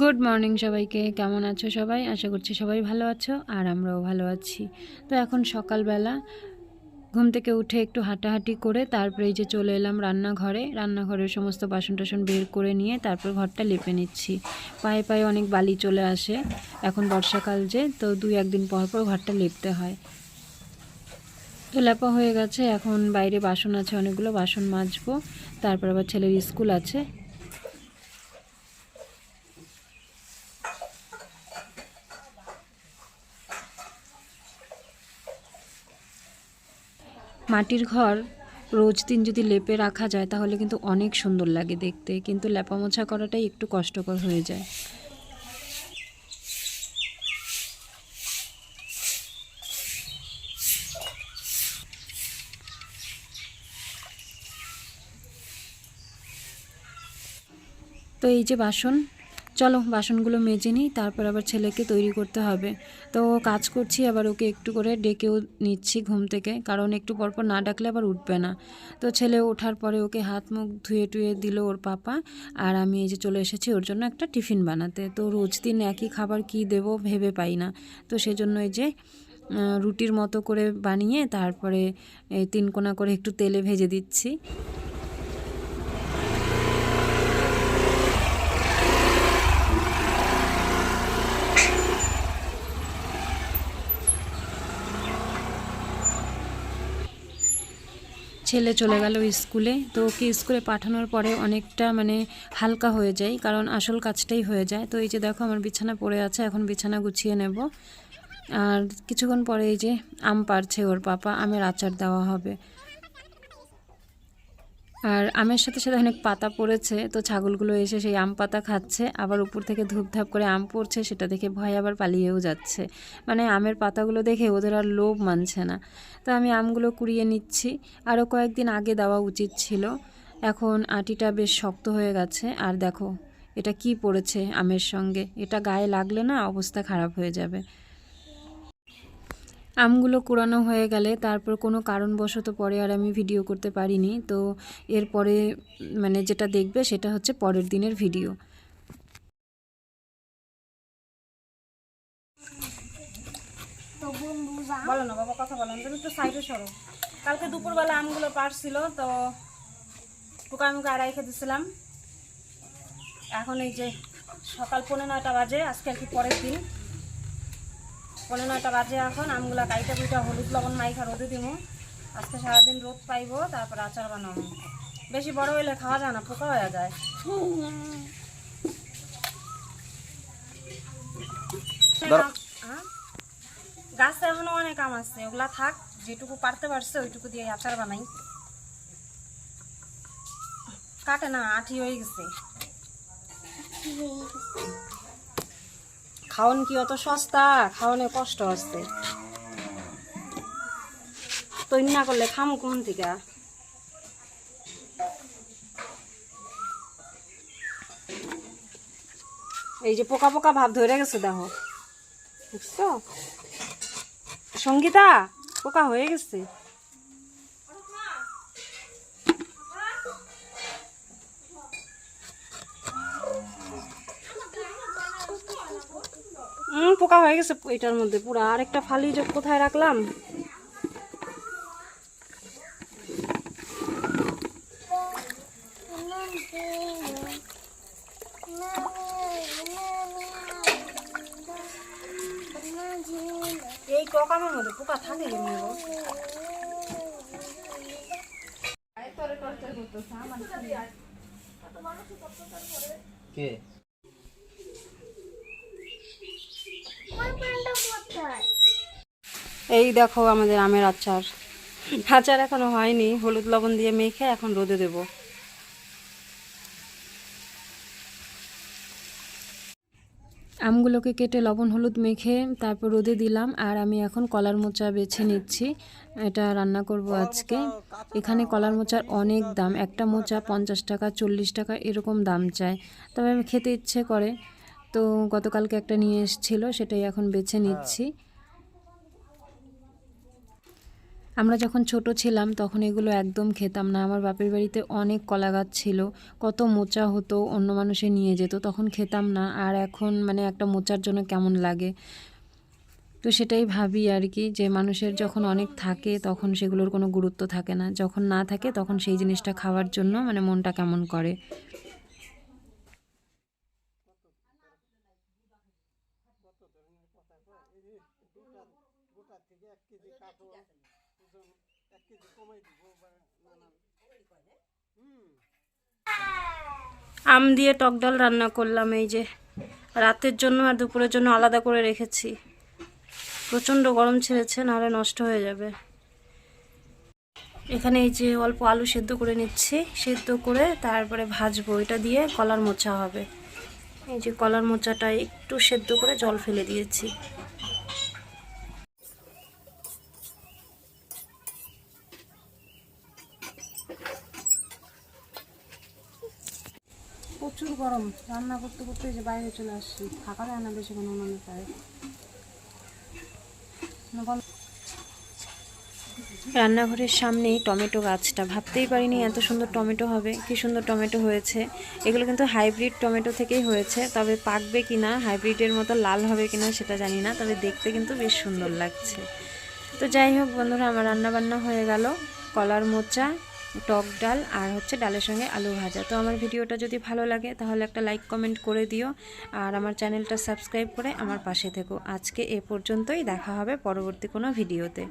Good morning সবাইকে, কেমন আছো সবাই? আশা করছি সবাই ভালো আছো আর আমরাও ভালো আছি। তো এখন সকালবেলা ঘুম থেকে উঠে একটু হাঁটাহাঁটি করে তারপরে এই যে চলে এলাম রান্নাঘরে। রান্নাঘরের সমস্ত বাসন টাসন বের করে নিয়ে তারপর ঘরটা লেপে নিচ্ছি। পায়ে পায়ে অনেক বালি চলে আসে, এখন বর্ষাকাল যে, তো দুই একদিন পর পর ঘরটা লেপতে হয়। তো লেপা হয়ে গেছে, এখন বাইরে বাসন আছে, অনেকগুলো বাসন মাজবো। তারপর আবার ছেলের স্কুল আছে মাটির ঘর রোজ দিন যদি লেপে রাখা যায়, তাহলে কিন্তু অনেক সুন্দর লাগে দেখতে। কিন্তু লেপা মোছা করাটাই একটু কষ্টকর হয়ে যায়। তো এই যে বাসন চলো বাসনগুলো মেজে নিই, তারপর আবার ছেলেকে তৈরি করতে হবে। তো কাজ করছি, আবার ওকে একটু করে ডেকেও নিচ্ছি ঘুম থেকে, কারণ একটু পরপর না ডাকলে আবার উঠবে না। তো ছেলে ওঠার পরে ওকে হাত মুখ ধুয়ে টুয়ে দিল ওর পাপা, আর আমি এই যে চলে এসেছি ওর জন্য একটা টিফিন বানাতে। তো রোজ দিন একই খাবার কি দেবো ভেবে পাই না। তো সেজন্য এই যে রুটির মতো করে বানিয়ে তারপরে এই তিন কোনা করে একটু তেলে ভেজে দিচ্ছি। ছেলে চলে গেল স্কুলে, তো ওকে স্কুলে পাঠানোর পরে অনেকটা মানে হালকা হয়ে যায়, কারণ আসল কাজটাই হয়ে যায়। তো এই যে দেখো আমার বিছানা পড়ে আছে, এখন বিছানা গুছিয়ে নেব। আর কিছুক্ষণ পরে এই যে আম পারছে ওর পাপা, আমের আচার দেওয়া হবে। আর আমের সাথে সাথে অনেক পাতা পড়েছে, তো ছাগলগুলো এসে সেই আম পাতা খাচ্ছে। আবার উপর থেকে ধূপধাপ করে আম পড়ছে, সেটা দেখে ভয় আবার পালিয়েও যাচ্ছে। মানে আমের পাতাগুলো দেখে ওদের আর লোভ মানছে না। তো আমি আমগুলো কুড়িয়ে নিচ্ছি। আরও কয়েকদিন আগে দেওয়া উচিত ছিল। এখন আটিটা বেশ শক্ত হয়ে গেছে। আর দেখো, এটা কি পড়েছে আমের সঙ্গে? এটা গায়ে লাগলে না অবস্থা খারাপ হয়ে যাবে। আমগুলো কুড়ানো হয়ে গেলে তারপর কোনো কারণবশত পরে আর আমি ভিডিও করতে পারিনি। তো এরপরে মানে যেটা দেখবে সেটা হচ্ছে পরের দিনের ভিডিও। বলো না বাবা কথা বলো তুমি একটু সাইডে সরো। কালকে দুপুরবেলা আমগুলো পারছিল তো টুকা মুখে আড়াই খেতেছিলাম এখন এই যে সকাল পনেরো নয়টা বাজে আজকে আর কি পরের দিন। পনেরো নয়টা বাজে এখন আমগুলো কাইটা কুইটা হলুদ লবণ মাইখা রোদে দিমু। আজকে সারাদিন রোদ পাইবো তারপর আচার বানাবো। বেশি বড় হইলে খাওয়া যায় না পোকা হয়ে যায়। হ্যাঁ? গাছে এখনও অনেক আম আছে ওগুলা থাক যেটুকু পারতে পারছে ওইটুকু দিয়ে আচার বানাই। কাটে না আঠি হয়ে গেছে। খাওন কি অত সস্তা? খাওয়ানে কষ্ট আছে তৈরি না করলে খামো কোন থেকে এই যে পোকা পোকা ভাব ধরে গেছে, দেখো। বুঝছ? সঙ্গীতা, পোকা হয়ে গেছে। পোকা হয়ে গেছে এটার মধ্যে। পুরো আর একটা ফালি যে কোথায় রাখলাম? এই টকামের মধ্যে পোকা থাকে কে? এই দেখো আমাদের আমের আচার। আচার এখনও হয়নি, হলুদ লবণ দিয়ে মেখে এখন রোদে দেব। আমগুলোকে কেটে লবণ হলুদ মেখে তারপর রোদে দিলাম, আর আমি এখন কলার মোচা বেছে নিচ্ছি। এটা রান্না করব আজকে। এখানে কলার মোচার অনেক দাম, একটা মোচা পঞ্চাশ টাকা, চল্লিশ টাকা এরকম দাম চায় তবে আমি খেতে ইচ্ছে করে। তো গতকালকে একটা নিয়ে এসেছিল সেটাই এখন বেছে নিচ্ছি। আমরা যখন ছোট ছিলাম তখন এগুলো একদম খেতাম না। আমার বাপের বাড়িতে অনেক কলা গাছ ছিল। কত মোচা হতো অন্য মানুষে নিয়ে যেত তখন খেতাম না। আর এখন মানে একটা মোচার জন্য কেমন লাগে? তো সেটাই ভাবি আর কি যে মানুষের যখন অনেক থাকে তখন সেগুলোর কোনো গুরুত্ব থাকে না। যখন না থাকে তখন সেই জিনিসটা খাওয়ার জন্য মানে মনটা কেমন করে? আম দিয়ে টক ডাল রান্না করলাম এই যে। রাতের জন্য আর দুপুরের জন্য আলাদা করে রেখেছি। প্রচণ্ড গরম ছেড়েছে, নাহলে নষ্ট হয়ে যাবে। এখানে এই যে অল্প আলু সেদ্ধ করে নিচ্ছি। সেদ্ধ করে তারপরে ভাজবো। এটা দিয়ে কলার মোচা হবে। এই যে কলার মোচাটা একটু সেদ্ধ করে জল ফেলে দিয়েছি। গরম, রান্না করতে করতে যে বাইরে চলে আসছি। থাকা যায় না বেশিক্ষণ উনুনের পায়ে না, বল। রান্নাঘরের সামনেই টমেটো গাছটা। ভাবতেই পারিনি এত সুন্দর টমেটো হবে, কি সুন্দর টমেটো হয়েছে। এগুলো কিন্তু হাইব্রিড টমেটো থেকেই হয়েছে, তবে পাকবে কিনা হাইব্রিডের মতো লাল হবে কিনা সেটা জানি না, তবে দেখতে কিন্তু বেশ সুন্দর লাগছে। তো যাই হোক বন্ধুরা, আমার রান্না বান্না হয়ে গেল, কলার মোচা টক ডাল আর হচ্ছে ডালের সঙ্গে আলু ভাজা। তো আমার ভিডিওটা যদি ভালো লাগে, তাহলে একটা লাইক কমেন্ট করে দিও। আর আমার চ্যানেলটা সাবস্ক্রাইব করে আমার পাশে থেকো। আজকে এ পর্যন্তই, দেখা হবে পরবর্তী কোনো ভিডিওতে।